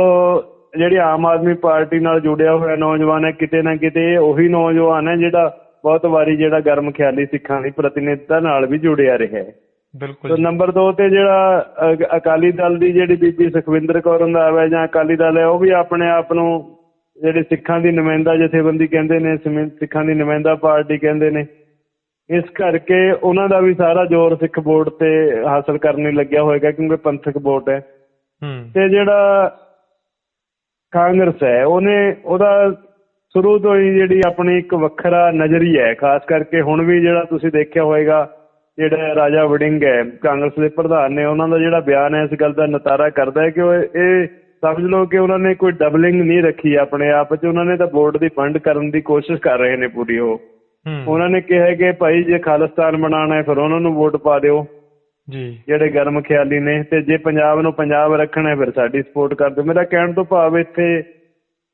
ਜਿਹੜੀ ਆਮ ਆਦਮੀ ਪਾਰਟੀ ਨਾਲ ਜੁੜਿਆ ਹੋਇਆ ਨੌਜਵਾਨ ਹੈ ਕਿਤੇ ਨਾ ਕਿਤੇ ਉਹੀ ਨੌਜਵਾਨ ਹੈ ਜਿਹੜਾ ਬਹੁਤ ਵਾਰੀ ਜਿਹੜਾ ਗਰਮ ਖਿਆਲੀ ਸਿੱਖਾਂ ਦੀ ਪ੍ਰਤੀਨਿਧਤਾ ਨਾਲ ਵੀ ਜੁੜਿਆ ਰਿਹਾ ਹੈ। ਬਿਲਕੁਲ ਤੇ। ਨੰਬਰ 2 ਤੇ ਜਿਹੜਾ ਅਕਾਲੀ ਦਲ ਦੀ ਜਿਹੜੀ ਬੀਬੀ ਸੁਖਵਿੰਦਰ ਕੌਰ ਰੰਧਾਵਾ ਹੈ ਜਾਂ ਅਕਾਲੀ ਦਲ ਹੈ ਉਹ ਵੀ ਆਪਣੇ ਆਪ ਨੂੰ ਜਿਹੜੇ ਸਿੱਖਾਂ ਦੀ ਨੁਮਾਇੰਦਾ ਜਥੇਬੰਦੀ ਕਹਿੰਦੇ ਨੇ ਸਿੱਖਾਂ ਦੀ ਨੁਮਾਇੰਦਾ ਪਾਰਟੀ ਕਹਿੰਦੇ ਨੇ। ਇਸ ਕਰਕੇ ਉਹਨਾਂ ਦਾ ਵੀ ਸਾਰਾ ਜ਼ੋਰ ਸਿੱਖ ਵੋਟ ਤੇ ਹਾਸਲ ਕਰਨ ਲਈ ਲੱਗਿਆ ਹੋਏਗਾ ਕਿਉਂਕਿ ਪੰਥਕ ਵੋਟ ਹੈ। ਹੂੰ। ਤੇ ਜਿਹੜਾ ਕਾਂਗਰਸ ਹੈ ਉਹਨੇ ਉਹਦਾ ਸ਼ੁਰੂ ਤੋਂ ਹੀ ਜਿਹੜੀ ਆਪਣੀ ਇੱਕ ਵੱਖਰਾ ਨਜ਼ਰੀਆ ਹੈ ਖਾਸ ਕਰਕੇ ਹੁਣ ਵੀ ਜਿਹੜਾ ਤੁਸੀਂ ਦੇਖਿਆ ਹੋਵੇਗਾ ਜਿਹੜਾ ਰਾਜਾ ਵੜਿੰਗ ਹੈ ਕਾਂਗਰਸ ਦੇ ਪ੍ਰਧਾਨ ਨੇ ਉਹਨਾਂ ਦਾ ਜਿਹੜਾ ਬਿਆਨ ਹੈ ਇਸ ਗੱਲ ਦਾ ਨਤਾਰਾ ਕਰਦਾ ਹੈ ਕਿ ਉਹ ਇਹ ਸਮਝ ਲਓ ਕਿ ਉਹਨਾਂ ਨੇ ਕੋਈ ਡਬਲਿੰਗ ਨਹੀਂ ਰੱਖੀ ਆਪਣੇ ਆਪ 'ਚ ਉਹਨਾਂ ਨੇ ਤਾਂ ਵੋਟ ਦੀ ਫੰਡ ਕਰਨ ਦੀ ਕੋਸ਼ਿਸ਼ ਕਰ ਰਹੇ ਨੇ ਪੂਰੀ ਉਹ। ਉਹਨਾਂ ਨੇ ਕਿਹਾ ਕਿ ਭਾਈ ਜੇ ਖਾਲਿਸਤਾਨ ਬਣਾਉਣਾ ਹੈ ਫਿਰ ਉਹਨਾਂ ਨੂੰ ਵੋਟ ਪਾ ਦਿਓ। ਜੀ। ਜਿਹੜੇ ਗਰਮ ਖਿਆਲੀ ਨੇ ਤੇ ਜੇ ਪੰਜਾਬ ਨੂੰ ਪੰਜਾਬ ਰੱਖਣਾ ਹੈ ਫਿਰ ਸਾਡੀ ਸਪੋਰਟ ਕਰ ਦਿਓ। ਮੇਰਾ ਕਹਿਣ ਤੋਂ ਭਾਵ ਇੱਥੇ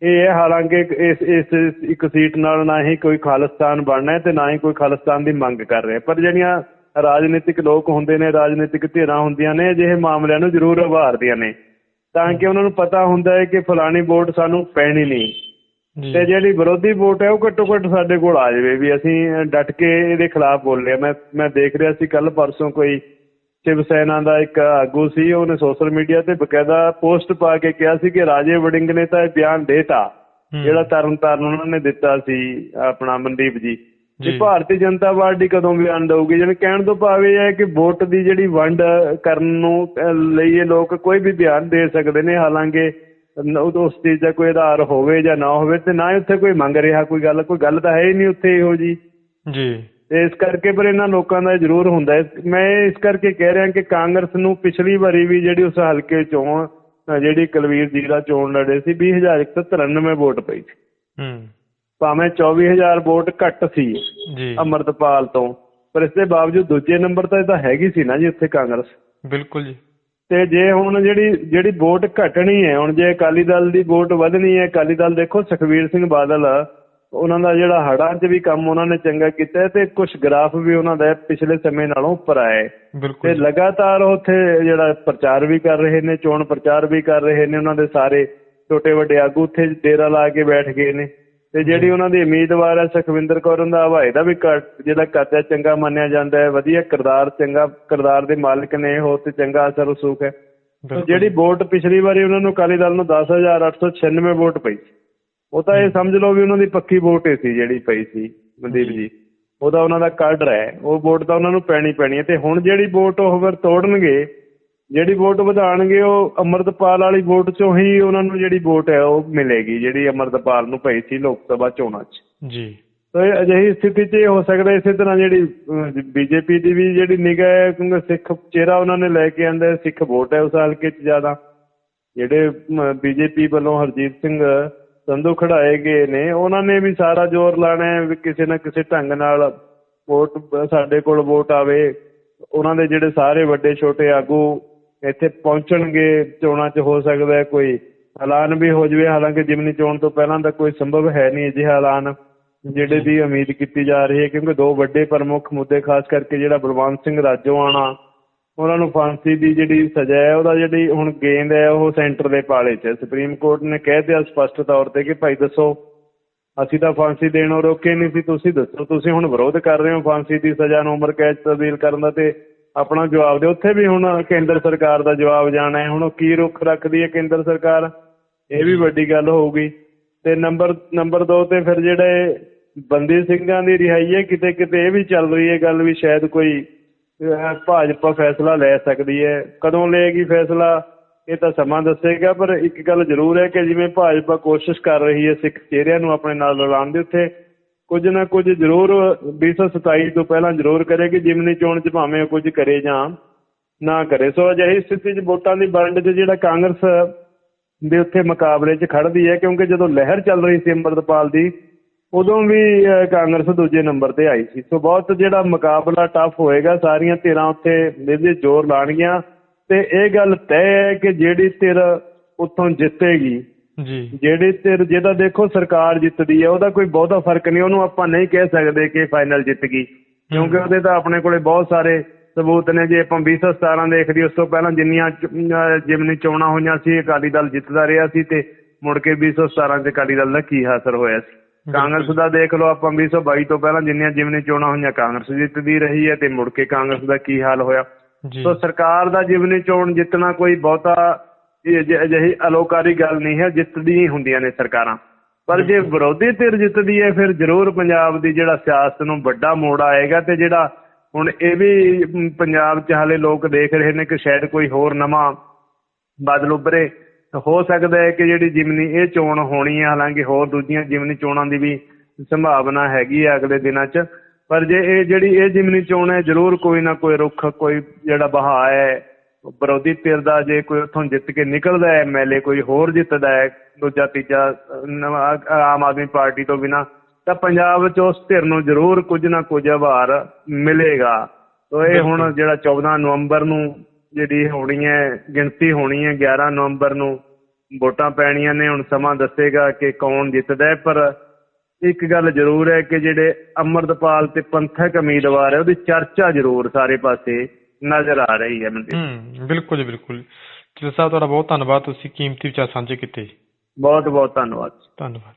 ਇਹ ਹੈ ਹਾਲਾਂਕਿ ਇਸ ਇਸ ਇੱਕ ਸੀਟ ਨਾਲ ਨਾ ਹੀ ਕੋਈ ਖਾਲਿਸਤਾਨ ਬਣਨਾ ਹੈ ਤੇ ਨਾ ਹੀ ਕੋਈ ਖਾਲਿਸਤਾਨ ਦੀ ਮੰਗ ਕਰ ਰਿਹਾ ਪਰ ਜਿਹੜੀਆਂ ਰਾਜਨੀਤਿਕ ਲੋਕ ਹੁੰਦੇ ਨੇ ਰਾਜਨੀਤਿਕ ਧਿਰਾਂ ਹੁੰਦੀਆਂ ਨੇ ਅਜਿਹੇ ਮਾਮਲਿਆਂ ਨੂੰ ਜ਼ਰੂਰ ਉਭਾਰਦੀਆਂ ਨੇ। ਤਾਂ ਕਿ ਉਹਨਾਂ ਨੂੰ ਪਤਾ ਹੁੰਦਾ ਹੈ ਕਿ ਫਲਾਣੀ ਵੋਟ ਸਾਨੂੰ ਪੈਣੀ ਨਹੀਂ। ਤੇ ਜਿਹੜੀ ਵਿਰੋਧੀ ਵੋਟ ਹੈ ਉਹ ਘੱਟੋ ਘੱਟ ਸਾਡੇ ਕੋਲ ਆ ਜਾਵੇ ਵੀ ਅਸੀਂ ਡਟ ਕੇ ਇਹਦੇ ਖਿਲਾਫ ਬੋਲੇ ਮੈਂ ਮੈਂ ਦੇਖ ਰਿਹਾ ਸੀ ਕੱਲ ਪਰਸੋਂ ਕੋਈ ਸ਼ਿਵ ਸੈਨਾ ਦਾ ਇੱਕ ਆਗੂ ਸੀ ਉਹਨੇ ਸੋਸ਼ਲ ਮੀਡੀਆ ਤੇ ਬਕਾਇਦਾ ਪੋਸਟ ਪਾ ਕੇ ਕਿਹਾ ਸੀ ਕਿ ਰਾਜੇ ਵੜਿੰਗ ਨੇ ਤਾਂ ਇਹ ਬਿਆਨ ਦੇਤਾ ਜਿਹੜਾ ਤਰਨ ਤਾਰਨ ਉਹਨਾਂ ਨੇ ਦਿੱਤਾ ਸੀ ਆਪਣਾ ਮਨਦੀਪ ਜੀ। ਜੀ। ਕਿ ਭਾਰਤੀ ਜਨਤਾ ਪਾਰਟੀ ਕਦੋਂ ਬਿਆਨ ਦਊਗੀ? ਜਿਵੇਂ ਕਹਿਣ ਤੋਂ ਭਾਵ ਹੈ ਕਿ ਵੋਟ ਦੀ ਜਿਹੜੀ ਵੰਡ ਕਰਨ ਨੂੰ ਲਈ ਇਹ ਲੋਕ ਕੋਈ ਵੀ ਬਿਆਨ ਦੇ ਸਕਦੇ ਨੇ। ਹਾਲਾਂਕਿ ਉਸ ਚੀਜ਼ ਦਾ ਕੋਈ ਆਧਾਰ ਹੋਵੇ ਜਾਂ ਨਾ ਹੋਵੇ ਤੇ ਨਾ ਹੀ ਉੱਥੇ ਕੋਈ ਮੰਗ ਰਿਹਾ ਕੋਈ ਗੱਲ ਕੋਈ ਗੱਲ ਤਾਂ ਹੈ ਹੀ ਨਹੀਂ ਉੱਥੇ ਇਹੋ ਜੀ। ਜੀ। ਇਸ ਕਰਕੇ ਪਰ ਇਹਨਾਂ ਲੋਕਾਂ ਦਾ ਜ਼ਰੂਰ ਹੁੰਦਾ ਹੈ। ਮੈਂ ਇਸ ਕਰਕੇ ਕਹਿ ਰਿਹਾ ਕਿ ਕਾਂਗਰਸ ਨੂੰ ਪਿਛਲੀ ਵਾਰੀ ਵੀ ਜਿਹੜੀ ਉਸ ਹਲਕੇ ਚੋਂ ਜਿਹੜੀ ਕੁਲਵੀਰ ਜੀਰਾ ਚੋਣ ਲੜੇ ਸੀ 20193 ਵੋਟ ਪਈ ਸੀ। ਹੂੰ। ਭਾਵੇਂ 24000 ਵੋਟ ਘੱਟ ਸੀ ਜੀ। ਅਮਰਤਪਾਲ ਤੋਂ ਪਰ ਇਸ ਦੇ ਬਾਵਜੂਦ ਦੂਜੇ ਨੰਬਰ ਤੇ ਤਾਂ ਹੈਗੀ ਸੀ ਨਾ ਜੀ ਉੱਥੇ ਕਾਂਗਰਸ। ਬਿਲਕੁਲ ਜੀ। ਤੇ ਜੇ ਹੁਣ ਜਿਹੜੀ ਜਿਹੜੀ ਵੋਟ ਘਟਣੀ ਹੈ ਹੁਣ ਜੇ ਅਕਾਲੀ ਦਲ ਦੀ ਵੋਟ ਵਧਣੀ ਹੈ ਅਕਾਲੀ ਦਲ ਦੇਖੋ ਸੁਖਵੀਰ ਸਿੰਘ ਬਾਦਲ ਉਹਨਾਂ ਦਾ ਜਿਹੜਾ ਹੜਾਂ 'ਚ ਵੀ ਕੰਮ ਉਹਨਾਂ ਨੇ ਚੰਗਾ ਕੀਤਾ ਤੇ ਕੁਝ ਗ੍ਰਾਫ ਵੀ ਉਹਨਾਂ ਦਾ ਪਿਛਲੇ ਸਮੇਂ ਨਾਲੋਂ ਉੱਪਰ ਆਏ ਤੇ ਲਗਾਤਾਰ ਉੱਥੇ ਜਿਹੜਾ ਪ੍ਰਚਾਰ ਵੀ ਕਰ ਰਹੇ ਨੇ ਚੋਣ ਪ੍ਰਚਾਰ ਵੀ ਕਰ ਰਹੇ ਨੇ ਉਹਨਾਂ ਦੇ ਸਾਰੇ ਛੋਟੇ ਵੱਡੇ ਆਗੂ ਉੱਥੇ ਡੇਰਾ ਲਾ ਕੇ ਬੈਠ ਗਏ ਨੇ। ਤੇ ਜਿਹੜੀ ਉਹਨਾਂ ਦੀ ਉਮੀਦਵਾਰ ਹੈ ਸੁਖਵਿੰਦਰ ਕੌਰ ਉਹਦਾ ਹਵਾਏ ਦਾ ਵੀ ਜਿਹੜਾ ਕਰਜ਼ਾ ਚੰਗਾ ਮੰਨਿਆ ਜਾਂਦਾ ਹੈ ਵਧੀਆ ਕਿਰਦਾਰ ਚੰਗਾ ਕਿਰਦਾਰ ਦੇ ਮਾਲਕ ਨੇ ਉਹ ਤੇ ਚੰਗਾ ਅਸਰ ਰਸੂਖ ਹੈ। ਜਿਹੜੀ ਵੋਟ ਪਿਛਲੀ ਵਾਰੀ ਉਹਨਾਂ ਨੂੰ ਅਕਾਲੀ ਦਲ ਨੂੰ 10896 ਵੋਟ ਪਈ ਸੀ। ਉਹ ਤਾਂ ਇਹ ਸਮਝ ਲਓ ਵੀ ਉਹਨਾਂ ਦੀ ਪੱਕੀ ਵੋਟ ਹੀ ਸੀ ਜਿਹੜੀ ਪਈ ਸੀ ਮਨਦੀਪ ਜੀ। ਉਹਦਾ ਉਹਨਾਂ ਦਾ ਕੱਢ ਰਿਹਾ। ਹੈ। ਉਹ ਵੋਟ ਤਾਂ ਉਹਨਾਂ ਨੂੰ ਪੈਣੀ ਪੈਣੀ ਹੈ ਤੇ ਹੁਣ ਜਿਹੜੀ ਵੋਟ ਉਹ ਫਿਰ ਤੋੜਨਗੇ ਜਿਹੜੀ ਵੋਟ ਵਧਾਣਗੇ ਉਹ ਅਮਰਤਪਾਲ ਵਾਲੀ ਵੋਟ ਚੋਂ ਹੀ ਉਹਨਾਂ ਨੂੰ ਜਿਹੜੀ ਵੋਟ ਹੈ ਉਹ ਮਿਲੇਗੀ ਜਿਹੜੀ ਅਮਰਤਪਾਲ ਨੂੰ ਪਈ ਸੀ ਲੋਕ ਸਭਾ ਚੋਣਾਂ 'ਚ। ਜੀ। ਤਾਂ ਅਜਿਹੀ ਸਥਿਤੀ 'ਚ ਹੋ ਸਕਦਾ ਇਸੇ ਤਰ੍ਹਾਂ ਜਿਹੜੀ ਬੀਜੇਪੀ ਦੀ ਵੀ ਜਿਹੜੀ ਨਿਗਾਹ ਹੈ ਕਿਉਂਕਿ ਸਿੱਖ ਚਿਹਰਾ ਉਹਨਾਂ ਨੇ ਲੈ ਕੇ ਆਂਦਾ ਸਿੱਖ ਵੋਟ ਹੈ ਉਸ ਹਲਕੇ 'ਚ ਜ਼ਿਆਦਾ। ਜਿਹੜੇ ਬੀਜੇਪੀ ਵੱਲੋਂ ਹਰਜੀਤ ਸਿੰਘ ਸੰਧੂ ਖੜਾਏ ਗਏ ਨੇ। ਉਹਨਾਂ ਨੇ ਵੀ ਸਾਰਾ ਜ਼ੋਰ ਲਾਣਾ ਹੈ ਵੀ ਕਿਸੇ ਨਾ ਕਿਸੇ ਢੰਗ ਨਾਲ ਵੋਟ ਸਾਡੇ ਕੋਲ ਵੋਟ ਆਵੇ। ਉਹਨਾਂ ਦੇ ਜਿਹੜੇ ਸਾਰੇ ਵੱਡੇ ਛੋਟੇ ਆਗੂ ਇੱਥੇ ਪਹੁੰਚਣਗੇ ਚੋਣਾਂ 'ਚ ਹੋ ਸਕਦਾ ਹੈ ਕੋਈ। ਐਲਾਨ ਵੀ ਹੋ ਜਵੇ। ਹਾਲਾਂਕਿ ਜਿਮਨੀ ਚੋਣ ਤੋਂ ਪਹਿਲਾਂ ਤਾਂ ਕੋਈ ਸੰਭਵ ਹੈ ਨਹੀਂ ਅਜਿਹਾ ਐਲਾਨ ਜਿਹੜੇ ਦੀ ਉਮੀਦ ਕੀਤੀ ਜਾ ਰਹੀ ਹੈ ਕਿਉਂਕਿ ਦੋ ਵੱਡੇ ਪ੍ਰਮੁੱਖ ਮੁੱਦੇ ਖਾਸ ਕਰਕੇ ਜਿਹੜਾ ਬਲਵੰਤ ਸਿੰਘ ਰਾਜੋਆਣਾ ਉਹਨਾਂ ਨੂੰ ਫਾਂਸੀ ਦੀ ਜਿਹੜੀ ਸਜ਼ਾ ਹੈ, ਉਹਦਾ ਜਿਹੜੀ ਹੁਣ ਗੇਂਦ ਹੈ, ਉਹ ਸੈਂਟਰ ਦੇ ਪਾਲੇ 'ਚ ਹੈ। ਸੁਪਰੀਮ ਕੋਰਟ ਨੇ ਕਹਿ ਦਿਆ ਸਪਸ਼ਟ ਤੌਰ ਤੇ ਕਿ ਭਾਈ ਦੱਸੋ, ਅਸੀਂ ਤਾਂ ਫਾਂਸੀ ਦੇਣੋਂ ਰੋਕੇ ਨਹੀਂ ਸੀ। ਤੁਸੀਂ ਦੱਸੋ, ਤੁਸੀਂ ਹੁਣ ਵਿਰੋਧ ਕਰ ਰਹੇ ਹੋ ਫਾਂਸੀ ਦੀ ਸਜ਼ਾ ਨੂੰ ਉਮਰ ਕੈਦ ਤਬਦੀਲ ਕਰਨ ਦਾ ਤੇ ਆਪਣਾ ਜਵਾਬ ਦਿਓ। ਉੱਥੇ ਵੀ ਹੁਣ ਕੇਂਦਰ ਸਰਕਾਰ ਦਾ ਜਵਾਬ ਜਾਣਾ ਹੈ। ਹੁਣ ਉਹ ਕੀ ਰੁਖ ਰੱਖਦੀ ਹੈ ਕੇਂਦਰ ਸਰਕਾਰ? ਇਹ ਵੀ ਵੱਡੀ ਗੱਲ ਹੋਊਗੀ। ਤੇ ਨੰਬਰ ਨੰਬਰ 2 ਤੇ ਫਿਰ ਜਿਹੜੇ ਬੰਦੀ ਸਿੰਘਾਂ ਦੀ ਰਿਹਾਈ ਹੈ ਕਿਤੇ ਕਿਤੇ ਇਹ ਵੀ ਚੱਲ ਰਹੀ ਹੈ ਗੱਲ ਵੀ ਸ਼ਾਇਦ ਕੋਈ ਭਾਜਪਾ ਫੈਸਲਾ ਲੈ ਸਕਦੀ ਹੈ। ਕਦੋਂ ਲਏਗੀ ਫੈਸਲਾ, ਇਹ ਤਾਂ ਸਮਾਂ ਦੱਸੇਗਾ, ਪਰ ਇੱਕ ਗੱਲ ਜ਼ਰੂਰ ਹੈ ਕਿ ਜਿਵੇਂ ਭਾਜਪਾ ਕੋਸ਼ਿਸ਼ ਕਰ ਰਹੀ ਹੈ ਸਿੱਖ ਚਿਹਰਿਆਂ ਨੂੰ ਆਪਣੇ ਨਾਲ ਰਲਾਉਣ ਦੀ ਉੱਥੇ ਕੁਝ ਨਾ ਕੁਝ ਜ਼ਰੂਰ 2027 ਤੋਂ ਪਹਿਲਾਂ ਜ਼ਰੂਰ ਕਰੇਗੀ, ਜਿਮਨੀ ਚੋਣ ਚ ਭਾਵੇਂ ਉਹ ਕੁਝ ਕਰੇ ਜਾਂ ਨਾ ਕਰੇ। ਸੋ ਅਜਿਹੀ ਸਥਿਤੀ 'ਚ ਵੋਟਾਂ ਦੀ ਵੰਡ 'ਚ ਜਿਹੜਾ ਕਾਂਗਰਸ ਦੇ ਉੱਥੇ ਮੁਕਾਬਲੇ 'ਚ ਖੜਦੀ ਹੈ, ਕਿਉਂਕਿ ਜਦੋਂ ਲਹਿਰ ਚੱਲ ਰਹੀ ਸੀ ਅੰਮ੍ਰਿਤਪਾਲ ਦੀ ਉਦੋਂ ਵੀ ਕਾਂਗਰਸ ਦੂਜੇ ਨੰਬਰ ਤੇ ਆਈ ਸੀ। ਸੋ ਬਹੁਤ ਜਿਹੜਾ ਮੁਕਾਬਲਾ ਟਫ ਹੋਏਗਾ ਸਾਰੀਆਂ ਧਿਰਾਂ ਉੱਥੇ ਇਹਦੇ ਜ਼ੋਰ ਲਾਣਗੀਆਂ ਤੇ ਇਹ ਗੱਲ ਤੈਅ ਹੈ ਕਿ ਜਿਹੜੀ ਧਿਰ ਉੱਥੋਂ ਜਿੱਤੇਗੀ ਜੀ। ਜਿਹੜੀ ਧਿਰ ਜਿਹਦਾ ਦੇਖੋ ਸਰਕਾਰ ਜਿੱਤਦੀ ਹੈ ਉਹਦਾ ਕੋਈ ਬਹੁਤਾ ਫ਼ਰਕ ਨਹੀਂ। ਉਹਨੂੰ ਆਪਾਂ ਨਹੀਂ ਕਹਿ ਸਕਦੇ ਕਿ ਫਾਈਨਲ ਜਿੱਤ ਗਈ। ਕਿਉਂਕਿ ਉਹਦੇ ਤਾਂ ਆਪਣੇ ਕੋਲੇ ਬਹੁਤ ਸਾਰੇ ਸਬੂਤ ਨੇ। ਜੇ ਆਪਾਂ 2017 ਦੇਖਦੀ ਉਸ ਤੋਂ ਪਹਿਲਾਂ ਜਿੰਨੀਆਂ ਜਿਮਨੀ ਚੋਣਾਂ ਹੋਈਆਂ ਸੀ ਅਕਾਲੀ ਦਲ ਜਿੱਤਦਾ ਰਿਹਾ ਸੀ ਤੇ ਮੁੜ ਕੇ 2017 ਚ ਅਕਾਲੀ ਦਲ ਦਾ ਕੀ ਹਾਸਲ ਹੋਇਆ ਸੀ। ਕਾਂਗਰਸ ਦਾ ਦੇਖ ਲਓ ਆਪਾਂ 2022 ਤੋਂ ਪਹਿਲਾਂ ਜਿੰਨੀਆਂ ਜਿਮਨੀ ਚੋਣਾਂ ਹੋਈਆਂ ਕਾਂਗਰਸ ਜਿੱਤਦੀ ਰਹੀ ਹੈ ਤੇ ਮੁੜ ਕੇ ਕਾਂਗਰਸ ਦਾ ਕੀ ਹਾਲ ਹੋਇਆ? ਸੋ ਸਰਕਾਰ ਦਾ ਜਿਮਨੀ ਚੋਣ ਜਿੱਤਣਾ ਕੋਈ ਬਹੁਤਾ ਅਜਿਹੀ ਅਲੋਕਾਰੀ ਗੱਲ ਨਹੀਂ ਹੈ ਜਿੱਤਦੀ ਹੁੰਦੀਆਂ ਨੇ ਸਰਕਾਰਾਂ। ਪਰ ਜੇ ਵਿਰੋਧੀ ਧਿਰ ਜਿੱਤਦੀ ਹੈ ਫਿਰ ਜ਼ਰੂਰ ਪੰਜਾਬ ਦੀ ਜਿਹੜਾ ਸਿਆਸਤ ਨੂੰ ਵੱਡਾ ਮੋੜ ਆਏਗਾ ਤੇ ਜਿਹੜਾ ਹੁਣ ਇਹ ਵੀ ਪੰਜਾਬ 'ਚ ਹਾਲੇ ਲੋਕ ਦੇਖ ਰਹੇ ਨੇ ਕਿ ਸ਼ਾਇਦ ਕੋਈ ਹੋਰ ਨਵਾਂ ਬਾਦਲ ਉੱਭਰੇ। ਹੋ ਸਕਦਾ ਹੈ ਕਿ ਜਿਹੜੀ ਜਿਮਨੀ ਇਹ ਚੋਣ ਹੋਣੀ ਹੈ ਹਾਲਾਂਕਿ ਹੋਰ ਦੂਜੀਆਂ ਜਿਮਨੀ ਚੋਣਾਂ ਦੀ ਵੀ ਸੰਭਾਵਨਾ ਹੈਗੀ ਹੈ ਅਗਲੇ ਦਿਨਾਂ 'ਚ ਪਰ ਜੇ ਇਹ ਜਿਹੜੀ ਇਹ ਜਿਮਨੀ ਚੋਣ ਹੈ ਜ਼ਰੂਰ ਕੋਈ ਨਾ ਕੋਈ ਰੁੱਖ ਕੋਈ ਜਿਹੜਾ ਬਹਾ ਹੈ ਵਿਰੋਧੀ ਧਿਰ ਦਾ ਜੇ ਕੋਈ ਉੱਥੋਂ ਜਿੱਤ ਕੇ ਨਿਕਲਦਾ ਹੈ ਐਮਐਲਏ ਕੋਈ ਹੋਰ ਜਿੱਤਦਾ ਹੈ ਦੂਜਾ ਤੀਜਾ ਆਮ ਆਦਮੀ ਪਾਰਟੀ ਤੋਂ ਬਿਨਾ ਤਾਂ ਪੰਜਾਬ 'ਚ ਉਸ ਧਿਰ ਨੂੰ ਜ਼ਰੂਰ ਕੁਝ ਨਾ ਕੁਝ ਆਭਾਰ ਮਿਲੇਗਾ। ਤੋ ਇਹ ਹੁਣ ਜਿਹੜਾ 14 ਨਵੰਬਰ ਨੂੰ ਜਿਹੜੀ ਹੋਣੀ ਹੈ ਗਿਣਤੀ ਹੋਣੀ ਹੈ 11 ਨਵੰਬਰ ਨੂੰ। ਵੋਟਾਂ ਪੈਣੀਆਂ ਨੇ ਹੁਣ ਸਮਾਂ ਦੱਸੇਗਾ ਕਿ ਕੌਣ ਜਿੱਤਦਾ ਹੈ ਪਰ ਇੱਕ ਗੱਲ ਜ਼ਰੂਰ ਹੈ ਕਿ ਜਿਹੜੇ ਅੰਮ੍ਰਿਤਪਾਲ ਤੇ ਪੰਥਕ ਉਮੀਦਵਾਰ ਹੈ ਉਹਦੀ ਚਰਚਾ ਜ਼ਰੂਰ ਸਾਰੇ ਪਾਸੇ ਨਜ਼ਰ ਆ ਰਹੀ ਹੈ ਮਨਦੀਪ ਬਿਲਕੁਲ ਜੀ ਬਿਲਕੁਲ। ਚਿਲ ਸਾਹਿਬ ਤੁਹਾਡਾ ਬਹੁਤ ਧੰਨਵਾਦ ਤੁਸੀਂ ਕੀਮਤੀ ਵਿਚਾਰ ਸਾਂਝੇ ਕੀਤੇ। ਜੀ ਬਹੁਤ ਬਹੁਤ ਧੰਨਵਾਦ। ਧੰਨਵਾਦ।